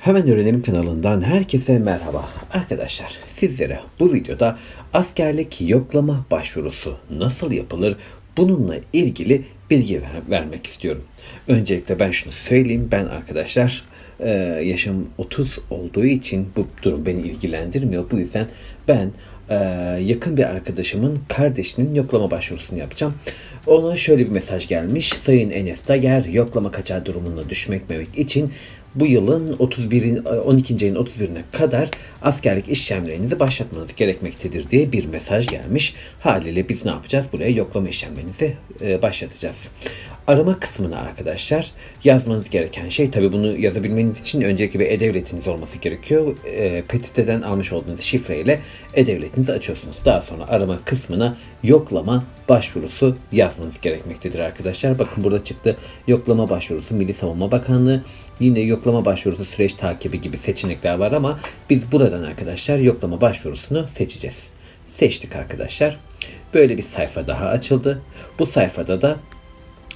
Hemen Öğrenelim kanalından herkese merhaba. Arkadaşlar sizlere bu videoda askerlik yoklama başvurusu nasıl yapılır bununla ilgili bilgi ver- vermek istiyorum. Öncelikle ben şunu söyleyeyim. Ben arkadaşlar e, yaşım 30 olduğu için bu durum beni ilgilendirmiyor. Bu yüzden ben e, yakın bir arkadaşımın kardeşinin yoklama başvurusunu yapacağım. Ona şöyle bir mesaj gelmiş. Sayın Enes Dager yoklama kaçağı durumuna düşmemek için bu yılın 31 12. ayın 31'ine kadar askerlik işlemlerinizi başlatmanız gerekmektedir diye bir mesaj gelmiş. Haliyle biz ne yapacağız? Buraya yoklama işlemlerinizi e, başlatacağız. Arama kısmına arkadaşlar yazmanız gereken şey tabi bunu yazabilmeniz için öncelikle bir e-devletiniz olması gerekiyor. E, PTT'den almış olduğunuz şifreyle e-devletinizi açıyorsunuz. Daha sonra arama kısmına yoklama başvurusu yazmanız gerekmektedir arkadaşlar. Bakın burada çıktı yoklama başvurusu Milli Savunma Bakanlığı. Yine yoklama başvurusu süreç takibi gibi seçenekler var ama biz buradan arkadaşlar yoklama başvurusunu seçeceğiz. Seçtik arkadaşlar. Böyle bir sayfa daha açıldı. Bu sayfada da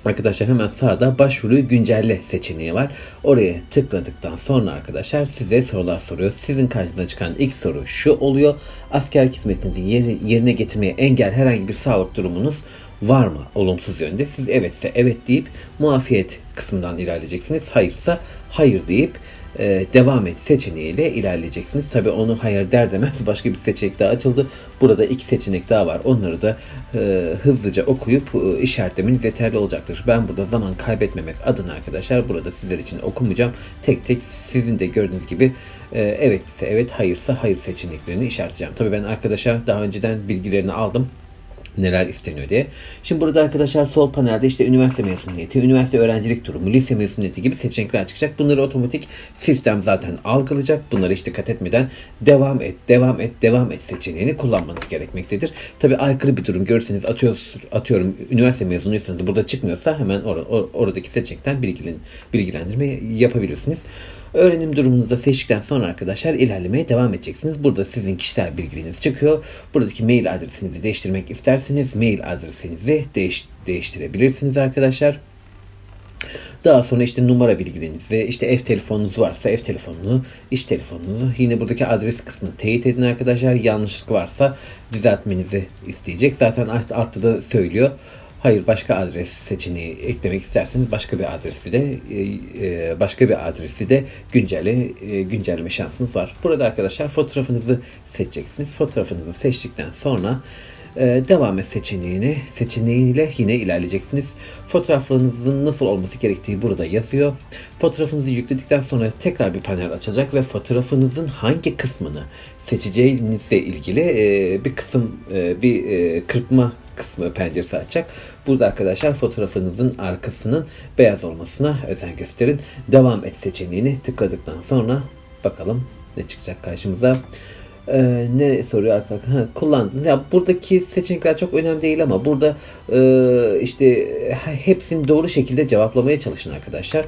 Arkadaşlar hemen sağda başvuruyu güncelle seçeneği var. Oraya tıkladıktan sonra arkadaşlar size sorular soruyor. Sizin karşınıza çıkan ilk soru şu oluyor. Asker hizmetinizi yeri- yerine getirmeye engel herhangi bir sağlık durumunuz var mı olumsuz yönde? Siz evetse evet deyip muafiyet kısmından ilerleyeceksiniz. Hayırsa hayır deyip e, devam et seçeneğiyle ilerleyeceksiniz. Tabi onu hayır der demez başka bir seçenek daha açıldı. Burada iki seçenek daha var. Onları da e, hızlıca okuyup e, işaretlemeniz yeterli olacaktır. Ben burada zaman kaybetmemek adına arkadaşlar burada sizler için okumayacağım. Tek tek sizin de gördüğünüz gibi e, evet ise evet hayırsa hayır seçeneklerini işaretleyeceğim. Tabi ben arkadaşa daha önceden bilgilerini aldım neler isteniyor diye. Şimdi burada arkadaşlar sol panelde işte üniversite mezuniyeti, üniversite öğrencilik durumu, lise mezuniyeti gibi seçenekler çıkacak. Bunları otomatik sistem zaten algılayacak. Bunlara hiç dikkat etmeden devam et, devam et, devam et seçeneğini kullanmanız gerekmektedir. Tabi aykırı bir durum görürseniz atıyoruz, atıyorum üniversite mezunuysanız burada çıkmıyorsa hemen or- or- oradaki seçenekten bilgilen- bilgilendirme yapabilirsiniz. Öğrenim durumunuzu seçtikten sonra arkadaşlar ilerlemeye devam edeceksiniz. Burada sizin kişisel bilgileriniz çıkıyor. Buradaki mail adresinizi değiştirmek isterseniz mail adresinizi değiş- değiştirebilirsiniz arkadaşlar. Daha sonra işte numara bilgilerinizi, işte ev telefonunuz varsa ev telefonunu, iş telefonunuzu, yine buradaki adres kısmını teyit edin arkadaşlar. Yanlışlık varsa düzeltmenizi isteyecek. Zaten alt- altta da söylüyor. Hayır başka adres seçeneği eklemek isterseniz başka bir adresi de e, e, başka bir adresi de güncelle e, güncelleme şansınız var. Burada arkadaşlar fotoğrafınızı seçeceksiniz. Fotoğrafınızı seçtikten sonra devam et seçeneğini seçeneğiyle yine ilerleyeceksiniz. Fotoğraflarınızın nasıl olması gerektiği burada yazıyor. Fotoğrafınızı yükledikten sonra tekrar bir panel açacak ve fotoğrafınızın hangi kısmını seçeceğinizle ilgili bir kısım bir kırpma kısmı penceresi açacak. Burada arkadaşlar fotoğrafınızın arkasının beyaz olmasına özen gösterin. Devam et seçeneğini tıkladıktan sonra bakalım ne çıkacak karşımıza. Ee, ne soruyor arkadaşlar? Kullandınız. Ya buradaki seçenekler çok önemli değil ama burada e, işte hepsini doğru şekilde cevaplamaya çalışın arkadaşlar.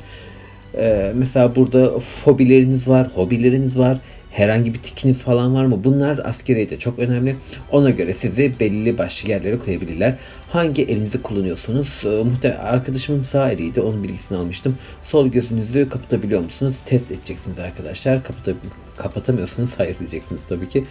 Ee, mesela burada fobileriniz var, hobileriniz var. Herhangi bir tikiniz falan var mı? Bunlar askeriyede çok önemli. Ona göre sizi belli başlı yerlere koyabilirler. Hangi elinizi kullanıyorsunuz? Ee, muhtemelen arkadaşımın sağ eliydi. Onun bilgisini almıştım. Sol gözünüzü kapatabiliyor musunuz? Test edeceksiniz arkadaşlar. Kapata, kapatamıyorsunuz. Hayır diyeceksiniz tabii ki.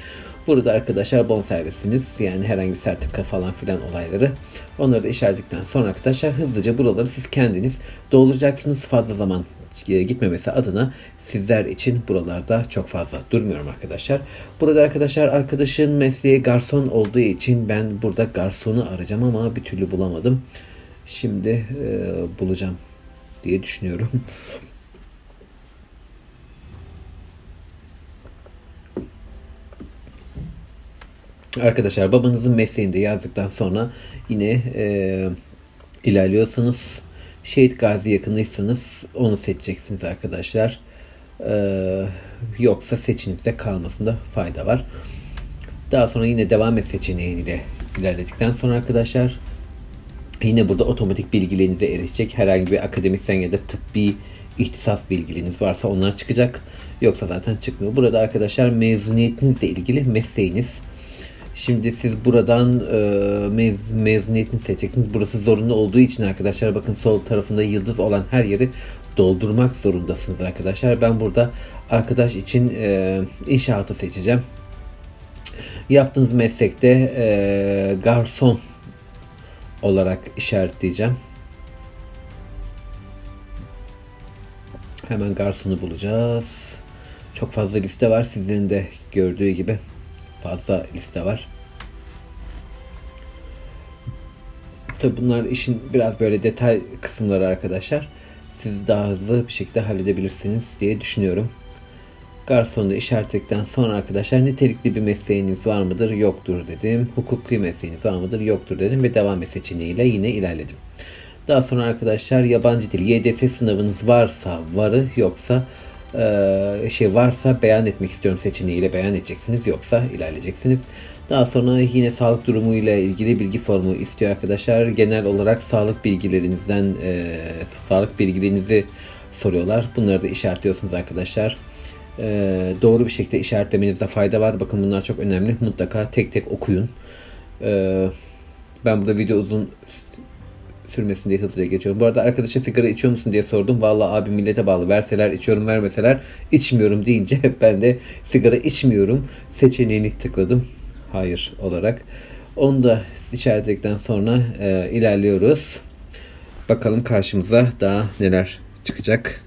Burada arkadaşlar bon servisiniz. Yani herhangi bir sertifika falan filan olayları. Onları da işaretledikten sonra arkadaşlar hızlıca buraları siz kendiniz dolduracaksınız. Fazla zaman gitmemesi adına sizler için buralarda çok fazla durmuyorum arkadaşlar. Burada arkadaşlar arkadaşın mesleği garson olduğu için ben burada garsonu arayacağım ama bir türlü bulamadım. Şimdi e, bulacağım diye düşünüyorum. Arkadaşlar babanızın mesleğini de yazdıktan sonra yine e, ilerliyorsunuz. Şehit Gazi yakınıysanız onu seçeceksiniz arkadaşlar. Ee, yoksa seçinizde kalmasında fayda var. Daha sonra yine devam et seçeneğiyle ilerledikten sonra arkadaşlar yine burada otomatik bilgilerinize erişecek. Herhangi bir akademisyen ya da tıbbi ihtisas bilgileriniz varsa onlar çıkacak. Yoksa zaten çıkmıyor. Burada arkadaşlar mezuniyetinizle ilgili mesleğiniz. Şimdi siz buradan e, mez, mezuniyetini seçeceksiniz. Burası zorunlu olduğu için arkadaşlar bakın sol tarafında yıldız olan her yeri doldurmak zorundasınız arkadaşlar. Ben burada arkadaş için e, inşaatı seçeceğim. Yaptığınız meslekte e, garson olarak işaretleyeceğim. Hemen garsonu bulacağız. Çok fazla liste var. Sizlerin de gördüğü gibi fazla liste var. Tabi bunlar işin biraz böyle detay kısımları arkadaşlar. Siz daha hızlı bir şekilde halledebilirsiniz diye düşünüyorum. Garsonu işaretledikten sonra arkadaşlar nitelikli bir mesleğiniz var mıdır? Yoktur dedim. Hukuki mesleğiniz var mıdır? Yoktur dedim ve devam et seçeneğiyle yine ilerledim. Daha sonra arkadaşlar yabancı dil YDS sınavınız varsa varı yoksa şey varsa beyan etmek istiyorum seçeneğiyle beyan edeceksiniz yoksa ilerleyeceksiniz. Daha sonra yine sağlık durumu ile ilgili bilgi formu istiyor arkadaşlar. Genel olarak sağlık bilgilerinizden e, sağlık bilgilerinizi soruyorlar. Bunları da işaretliyorsunuz arkadaşlar. E, doğru bir şekilde işaretlemenizde fayda var. Bakın bunlar çok önemli. Mutlaka tek tek okuyun. E, ben burada video uzun sürmesin diye hızlıca geçiyorum. Bu arada arkadaşa sigara içiyor musun diye sordum. Vallahi abi millete bağlı. Verseler içiyorum vermeseler içmiyorum deyince ben de sigara içmiyorum seçeneğini tıkladım. Hayır olarak. Onu da işaretledikten sonra e, ilerliyoruz. Bakalım karşımıza daha neler çıkacak.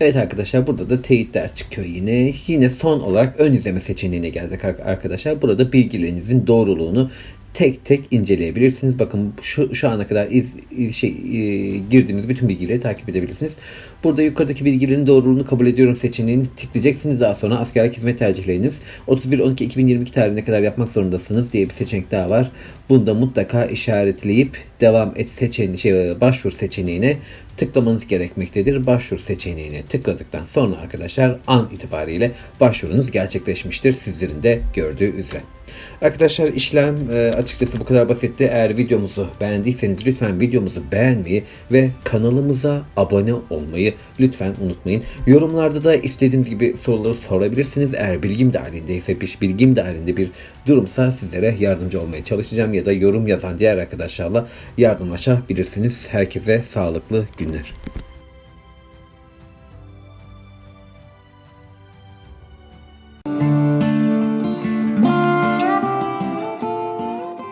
Evet arkadaşlar burada da teyitler çıkıyor yine. Yine son olarak ön izleme seçeneğine geldik arkadaşlar. Burada bilgilerinizin doğruluğunu tek tek inceleyebilirsiniz. Bakın şu, şu ana kadar iz, şey, e, girdiğiniz bütün bilgileri takip edebilirsiniz. Burada yukarıdaki bilgilerin doğruluğunu kabul ediyorum seçeneğini tıklayacaksınız. Daha sonra askerlik hizmet tercihleriniz 31-12-2022 tarihine kadar yapmak zorundasınız diye bir seçenek daha var. Bunu da mutlaka işaretleyip devam et seçeneği, şey, başvur seçeneğine tıklamanız gerekmektedir. Başvur seçeneğine tıkladıktan sonra arkadaşlar an itibariyle başvurunuz gerçekleşmiştir. Sizlerin de gördüğü üzere. Arkadaşlar işlem e, açıkçası bu kadar basitti. Eğer videomuzu beğendiyseniz lütfen videomuzu beğenmeyi ve kanalımıza abone olmayı lütfen unutmayın. Yorumlarda da istediğiniz gibi soruları sorabilirsiniz. Eğer bilgim dahilindeyse bilgim dahilinde bir durumsa sizlere yardımcı olmaya çalışacağım ya da yorum yazan diğer arkadaşlarla yardımlaşabilirsiniz. Herkese sağlıklı günler.